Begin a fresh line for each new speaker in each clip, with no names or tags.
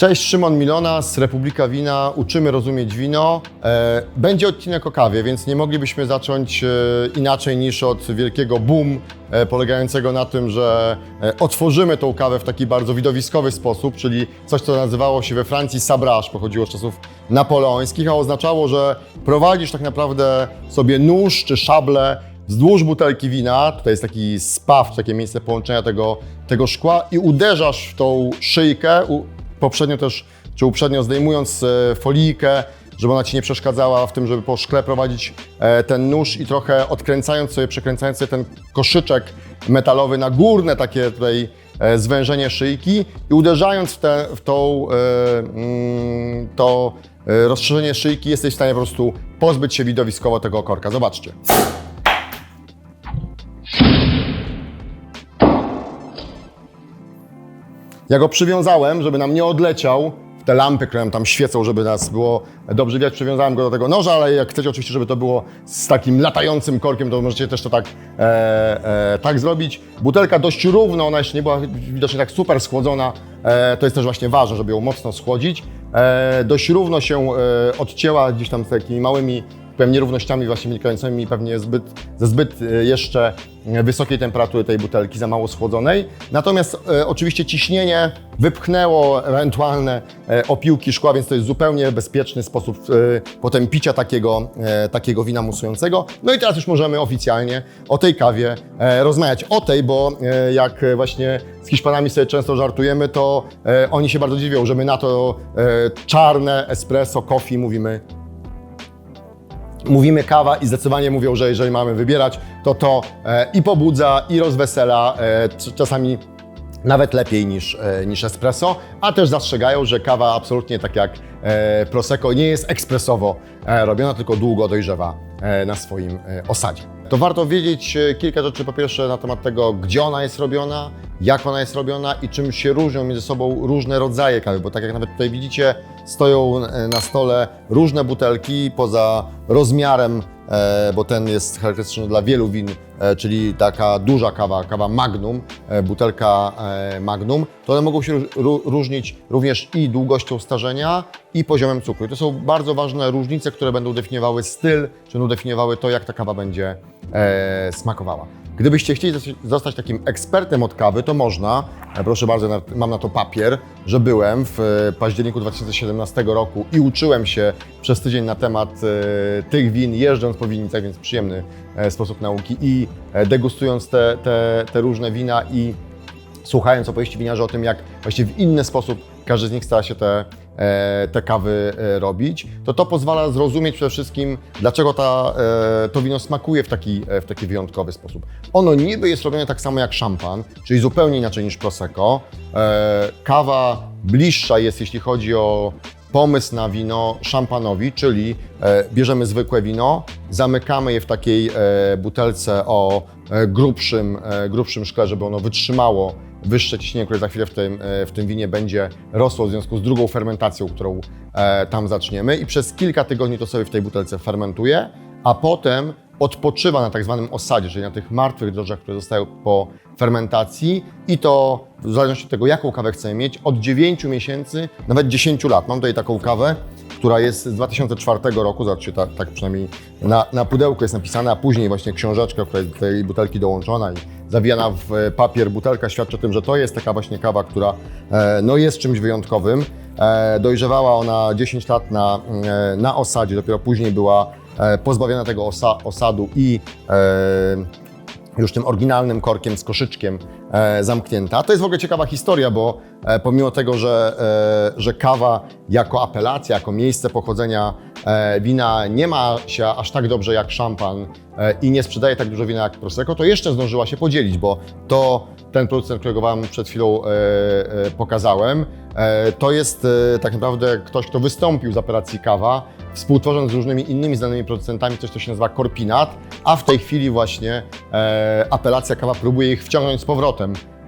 Cześć, Szymon Milona z Republika Wina. Uczymy rozumieć wino. E, będzie odcinek o kawie, więc nie moglibyśmy zacząć e, inaczej niż od wielkiego boom, e, polegającego na tym, że otworzymy tą kawę w taki bardzo widowiskowy sposób, czyli coś, co nazywało się we Francji sabrage, pochodziło z czasów napoleońskich, a oznaczało, że prowadzisz tak naprawdę sobie nóż czy szable wzdłuż butelki wina, tutaj jest taki spaw, takie miejsce połączenia tego, tego szkła i uderzasz w tą szyjkę, poprzednio też, czy uprzednio zdejmując e, folijkę, żeby ona Ci nie przeszkadzała w tym, żeby po szkle prowadzić e, ten nóż i trochę odkręcając sobie, przekręcając sobie ten koszyczek metalowy na górne takie tutaj e, zwężenie szyjki i uderzając w, te, w tą, mm, to rozszerzenie szyjki jesteś w stanie po prostu pozbyć się widowiskowo tego korka. Zobaczcie. Ja go przywiązałem, żeby nam nie odleciał te lampy, które tam świecą, żeby nas było dobrze widać. Przywiązałem go do tego noża, ale jak chcecie oczywiście, żeby to było z takim latającym korkiem, to możecie też to tak, e, e, tak zrobić. Butelka dość równo, ona jeszcze nie była widocznie tak super schłodzona. E, to jest też właśnie ważne, żeby ją mocno schłodzić. E, dość równo się e, odcięła gdzieś tam z takimi małymi pewnie nierównościami właśnie wynikającymi pewnie zbyt, ze zbyt e, jeszcze wysokiej temperatury tej butelki, za mało schłodzonej. Natomiast e, oczywiście ciśnienie wypchnęło ewentualne e, opiłki szkła, więc to jest zupełnie bezpieczny sposób e, potem picia takiego, e, takiego wina musującego. No i teraz już możemy oficjalnie o tej kawie e, rozmawiać. O tej, bo e, jak właśnie z Hiszpanami sobie często żartujemy, to e, oni się bardzo dziwią, że my na to e, czarne espresso, coffee mówimy Mówimy kawa i zdecydowanie mówią, że jeżeli mamy wybierać, to to e, i pobudza, i rozwesela, e, czasami nawet lepiej niż, e, niż espresso, a też zastrzegają, że kawa absolutnie tak jak Prosecco nie jest ekspresowo robiona, tylko długo dojrzewa na swoim osadzie. To warto wiedzieć e, kilka rzeczy, po pierwsze na temat tego, gdzie ona jest robiona, jak ona jest robiona i czym się różnią między sobą różne rodzaje kawy, bo tak jak nawet tutaj widzicie, stoją e, na stole różne butelki poza rozmiarem, bo ten jest charakterystyczny dla wielu win, e, czyli taka duża kawa, kawa Magnum, e, butelka e, Magnum, to one mogą się ró- ró- różnić również i długością starzenia, i poziomem cukru. I to są bardzo ważne różnice, które będą definiowały styl, czy będą definiowały to, jak ta kawa będzie e, smakowała. Gdybyście chcieli zostać- takim ekspertem od kawy, to można. Proszę bardzo, mam na to papier, że byłem w e, październiku 2017 roku i uczyłem się przez tydzień na temat e, tych win, jeżdżąc po winnicach, więc przyjemny e, sposób nauki i degustując te, te, te różne wina i słuchając opowieści winiarzy o tym, jak właściwie w inny sposób każdy z nich stara się te, te kawy e, robić, to to pozwala zrozumieć przede wszystkim, dlaczego ta, e, to wino smakuje w taki, e, w taki wyjątkowy sposób. Ono niby jest robione tak samo jak szampan, czyli zupełnie inaczej niż Prosecco. E, kawa bliższa jest, jeśli chodzi o pomysł na wino szampanowi, czyli e, bierzemy zwykłe wino, zamykamy je w takiej e, butelce o e, grubszym, e, grubszym szkle, żeby ono wytrzymało wyższe ciśnienie, które za chwilę w tym, e, w tym winie będzie rosło w związku z drugą fermentacją, którą e, tam zaczniemy. I przez kilka tygodni to sobie w tej butelce fermentuje, a potem odpoczywa na tak zwanym osadzie, czyli na tych martwych drożdżach, które zostają po fermentacji. I to w zależności od tego, jaką kawę chcemy mieć, od 9 miesięcy, nawet 10 lat. Mam tutaj taką kawę, która jest z 2004 roku, zobaczcie, tak, tak przynajmniej na, na pudełku jest napisane, a później właśnie książeczka, która jest do tej butelki dołączona i zawijana w e, papier butelka świadczy o tym, że to jest taka właśnie kawa, która e, no, jest czymś wyjątkowym. E, dojrzewała ona 10 lat na, na osadzie, dopiero później była pozbawiona tego osa, osadu i już tym oryginalnym korkiem z koszyczkiem zamknięta. To jest w ogóle ciekawa historia, bo pomimo tego, że, że kawa jako apelacja, jako miejsce pochodzenia wina nie ma się aż tak dobrze jak szampan e, i nie sprzedaje tak dużo wina jak Prosecco, to jeszcze zdążyła się podzielić, bo to ten producent, którego Wam przed chwilą e, e, pokazałem, e, to jest e, tak naprawdę ktoś, kto wystąpił z apelacji kawa, współtworząc z różnymi innymi znanymi producentami coś, co się nazywa Corpinat, a w tej chwili właśnie e, apelacja kawa próbuje ich wciągnąć z powrotem. e,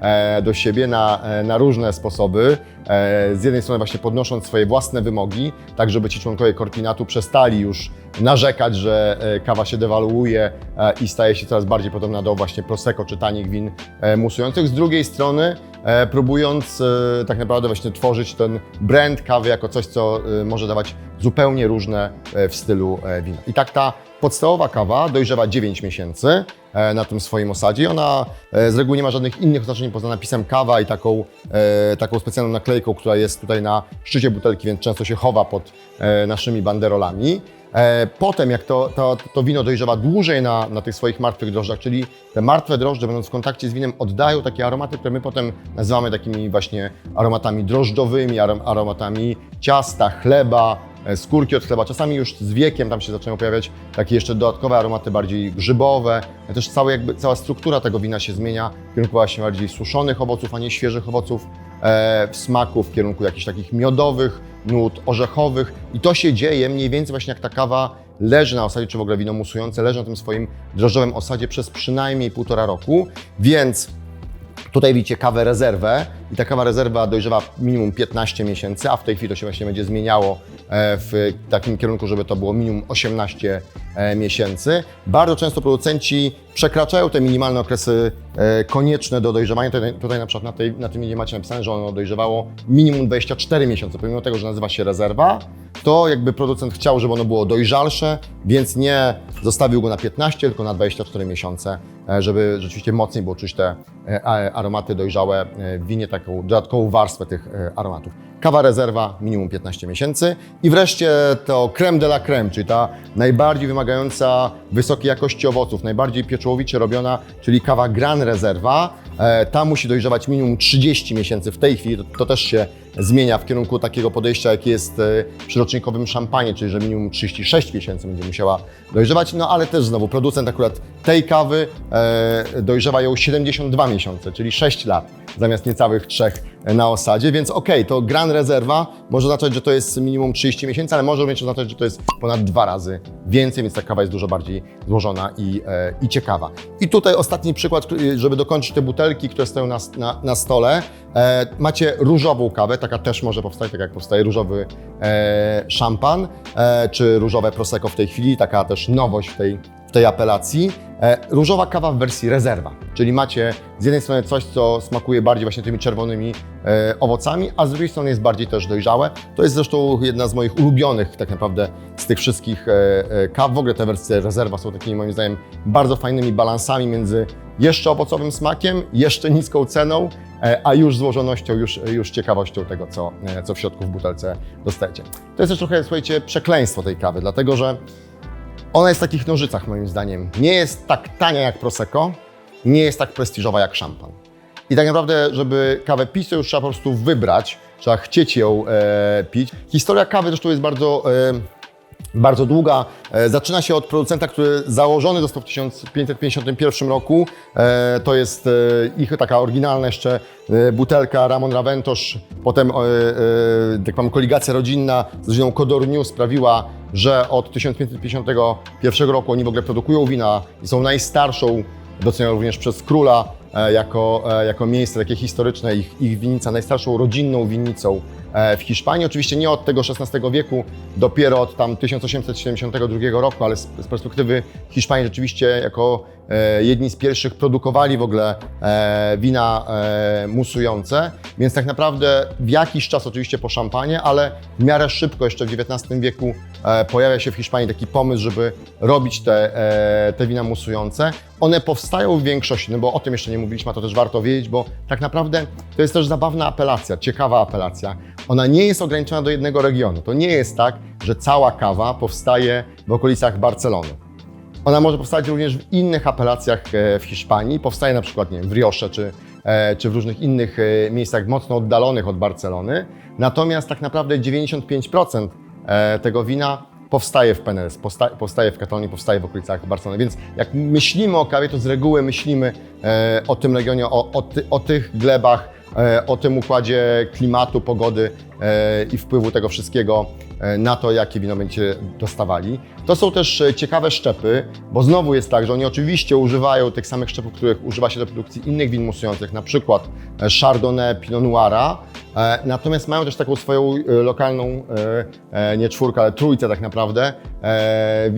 do siebie na, e, na różne sposoby. E, z jednej strony właśnie podnosząc swoje własne wymogi, tak żeby ci członkowie Corpinatu przestali już narzekać, że e, kawa się dewaluuje e, i staje się coraz bardziej podobna do właśnie Prosecco czy tanich win e, musujących. Z drugiej strony e, próbując e, tak naprawdę właśnie tworzyć ten brand kawy jako coś, co e, może dawać zupełnie różne e, w stylu e, wina. I tak ta podstawowa kawa dojrzewa 9 miesięcy e, na tym swoim osadzie. Ona e, z reguły nie ma żadnych innych oznaczeń poza napisem kawa i taką, e, taką specjalną naklejką, która jest tutaj na szczycie butelki, więc często się chowa pod e, naszymi banderolami. E, Potem, jak to, to, to wino dojrzewa dłużej na, na tych swoich martwych drożdżach, czyli te martwe drożdże, będąc w kontakcie z winem, oddają takie aromaty, które my potem nazywamy takimi właśnie aromatami drożdżowymi, arom- aromatami ciasta, chleba, e, skórki od chleba. Czasami już z wiekiem tam się zaczynają pojawiać takie jeszcze dodatkowe aromaty bardziej grzybowe. E, Też cała, jakby, cała struktura tego wina się zmienia w kierunku właśnie bardziej suszonych owoców, a nie świeżych owoców w smaku, w kierunku jakichś takich miodowych nut, orzechowych. I to się dzieje mniej więcej właśnie jak ta kawa leży na osadzie, czy w ogóle wino musujące, leży na tym swoim drożdżowym osadzie przez przynajmniej półtora roku, więc Tutaj widzicie kawę rezerwę i ta kawa rezerwa dojrzewa minimum 15 miesięcy, a w tej chwili to się właśnie będzie zmieniało e, w takim kierunku, żeby to było minimum 18 e, miesięcy. Bardzo często producenci przekraczają te minimalne okresy e, konieczne do dojrzewania. Tutaj, tutaj na przykład na, tej, na tym winie macie napisane, że ono dojrzewało minimum 24 miesiące. Pomimo tego, że nazywa się rezerwa, to jakby producent chciał, żeby ono było dojrzalsze, więc nie zostawił go na 15, tylko na 24 miesiące, e, żeby rzeczywiście mocniej było czuć te e, aromaty dojrzałe e, w winie, taką dodatkową warstwę tych e, aromatów. Kawa rezerwa minimum 15 miesięcy i wreszcie to creme de la creme, czyli ta najbardziej wymagająca wysokiej jakości owoców, najbardziej pieczołowicie robiona, czyli kawa Gran Rezerwa. E, Ta musi dojrzewać minimum 30 miesięcy. W tej chwili to, to też się zmienia w kierunku takiego podejścia, jakie jest e, przy rocznikowym szampanie, czyli że minimum 36 miesięcy będzie musiała dojrzewać. No ale też znowu producent akurat tej kawy e, dojrzewa ją 72 miesiące, czyli 6 lat zamiast niecałych 3 na osadzie, więc okej, to Gran Rezerwa może oznaczać, że to jest minimum 30 miesięcy, ale może również oznaczać, że to jest ponad dwa razy więcej, więc ta kawa jest dużo bardziej złożona i, e, i ciekawa. I tutaj ostatni przykład, żeby dokończyć te butelki, które stoją na, na, na stole. E, macie różową kawę, taka też może powstać, tak jak powstaje różowy e, szampan, e, czy różowe prosecco w tej chwili, taka też nowość w tej, tej apelacji. E, różowa kawa w wersji rezerwa, czyli macie z jednej strony coś, co smakuje bardziej właśnie tymi czerwonymi e, owocami, a z drugiej strony jest bardziej też dojrzałe. To jest zresztą jedna z moich ulubionych tak naprawdę z tych wszystkich e, kaw. W ogóle te wersje rezerwa są takimi moim zdaniem bardzo fajnymi balansami między jeszcze owocowym smakiem, jeszcze niską ceną, a już złożonością, już, już ciekawością tego, co, co w środku w butelce dostajecie. To jest też trochę, słuchajcie, przekleństwo tej kawy, dlatego że ona jest w takich nożycach moim zdaniem. Nie jest tak tania jak Prosecco, nie jest tak prestiżowa jak szampan. I tak naprawdę, żeby kawę pić, to już trzeba po prostu wybrać, trzeba chcieć ją e, pić. Historia kawy zresztą jest bardzo, e, bardzo długa. E, zaczyna się od producenta, który założony został w 1551 roku. E, to jest e, ich taka oryginalna jeszcze butelka Ramon Raventosz. Potem tak mam koligacja rodzinna z rodziną Codorniu sprawiła, że od 1551 roku oni w ogóle produkują wina i są najstarszą, doceniają również przez króla jako, jako miejsce takie historyczne, ich, ich winnica, najstarszą rodzinną winnicą w Hiszpanii. Oczywiście nie od tego XVI wieku, dopiero od tam 1872 roku, ale z, perspektywy Hiszpanii rzeczywiście jako e, jedni z pierwszych produkowali w ogóle e, wina e, musujące, więc tak naprawdę w jakiś czas oczywiście po szampanie, ale w miarę szybko jeszcze w XIX wieku e, pojawia się w Hiszpanii taki pomysł, żeby robić te, e, te wina musujące. One powstają w większości, no bo o tym jeszcze nie mówiliśmy, a to też warto wiedzieć, bo tak naprawdę to jest też zabawna apelacja, ciekawa apelacja. Ona nie jest ograniczona do jednego regionu. To nie jest tak, że cała kawa powstaje w okolicach Barcelony. Ona może powstać również w innych apelacjach e, w Hiszpanii. Powstaje na przykład nie wiem, w Riosze czy, e, czy w różnych innych e, miejscach mocno oddalonych od Barcelony. Natomiast tak naprawdę 95% e, tego wina powstaje w Peneres, powsta- powstaje w Katalonii, powstaje w okolicach Barcelony. Więc jak myślimy o kawie, to z reguły myślimy o tym regionie, o, o, ty, o tych glebach, o tym układzie klimatu, pogody e, i wpływu tego wszystkiego e, na to, jakie wino będziecie dostawali. To są też e, ciekawe szczepy, bo znowu jest tak, że oni oczywiście używają tych samych szczepów, których używa się do produkcji innych win musujących, na przykład e, Chardonnay, Pinot Noira, e, natomiast mają też taką swoją e, lokalną, e, e, nie czwórkę, ale trójcę tak naprawdę, e,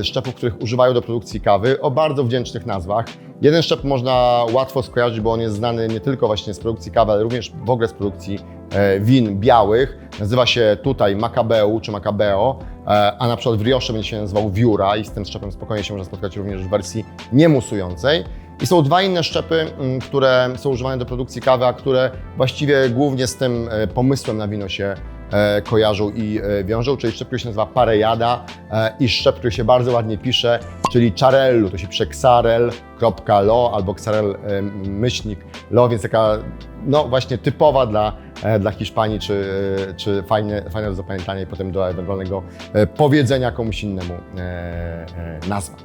e, szczepów, których używają do produkcji kawy o bardzo wdzięcznych nazwach. Jeden szczep można łatwo skojarzyć, bo on jest znany nie tylko właśnie z produkcji kawy, ale również w ogóle z produkcji e, win białych. Nazywa się tutaj Macabeu czy Macabeo, e, a na przykład w Riosze będzie się nazywał Viura i z tym szczepem spokojnie się można spotkać również w wersji niemusującej. I są dwa inne szczepy, mm, które są używane do produkcji kawy, a które właściwie głównie z tym e, pomysłem na wino się kojarzą i e, wiążą, czyli szczep, który się nazywa Parejada e, i szczep, który się bardzo ładnie pisze, czyli Czarellu, to się pisze xarel.lo albo xarel e, myślnik lo, więc taka no właśnie typowa dla, e, dla Hiszpanii, czy, e, czy fajne, fajne do zapamiętania i potem do ewentualnego e, powiedzenia komuś innemu e, e, nazwa.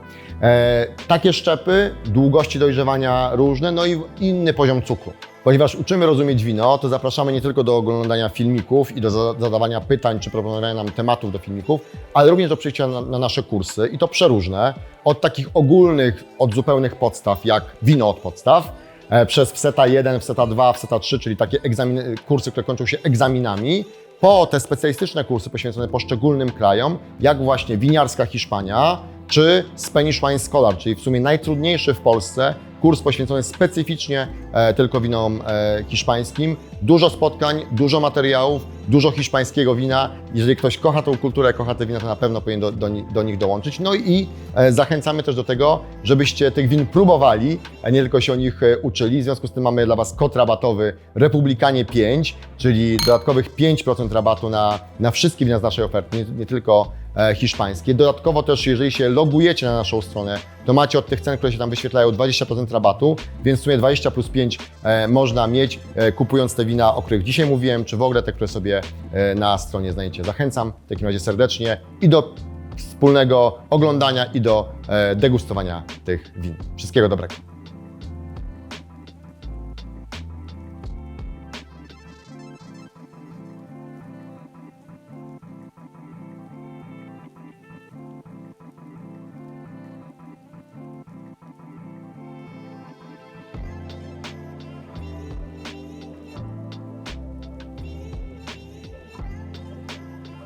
E, takie szczepy, długości dojrzewania różne, no i inny poziom cukru. Ponieważ uczymy rozumieć wino, to zapraszamy nie tylko do oglądania filmików i do za- zadawania pytań czy proponowania nam tematów do filmików, ale również do przyjścia na, na nasze kursy i to przeróżne. Od takich ogólnych, od zupełnych podstaw, jak wino od podstaw, e, przez WSETA 1, WSETA 2, WSETA 3, czyli takie egzaminy, kursy, które kończą się egzaminami, po te specjalistyczne kursy poświęcone poszczególnym krajom, jak właśnie winiarska Hiszpania, czy Spanish Wine Scholar, czyli w sumie najtrudniejszy w Polsce kurs poświęcony specyficznie e, tylko winom e, hiszpańskim. Dużo spotkań, dużo materiałów, dużo hiszpańskiego wina. Jeżeli ktoś kocha tą kulturę, kocha te wina, to na pewno powinien do, do, do nich dołączyć. No i e, zachęcamy też do tego, żebyście tych win próbowali, a nie tylko się o nich uczyli. W związku z tym mamy dla Was kod rabatowy Republikanie 5, czyli dodatkowych 5% rabatu na, na wszystkie wina z naszej oferty, nie, nie tylko hiszpańskie. Dodatkowo też, jeżeli się logujecie na naszą stronę, to macie od tych cen, które się tam wyświetlają, 20% rabatu, więc w sumie 20 plus 5 e, można mieć, e, kupując te wina, o których dzisiaj mówiłem, czy w ogóle te, które sobie e, na stronie znajdziecie. Zachęcam w takim razie serdecznie i do wspólnego oglądania i do e, degustowania tych win. Wszystkiego dobrego.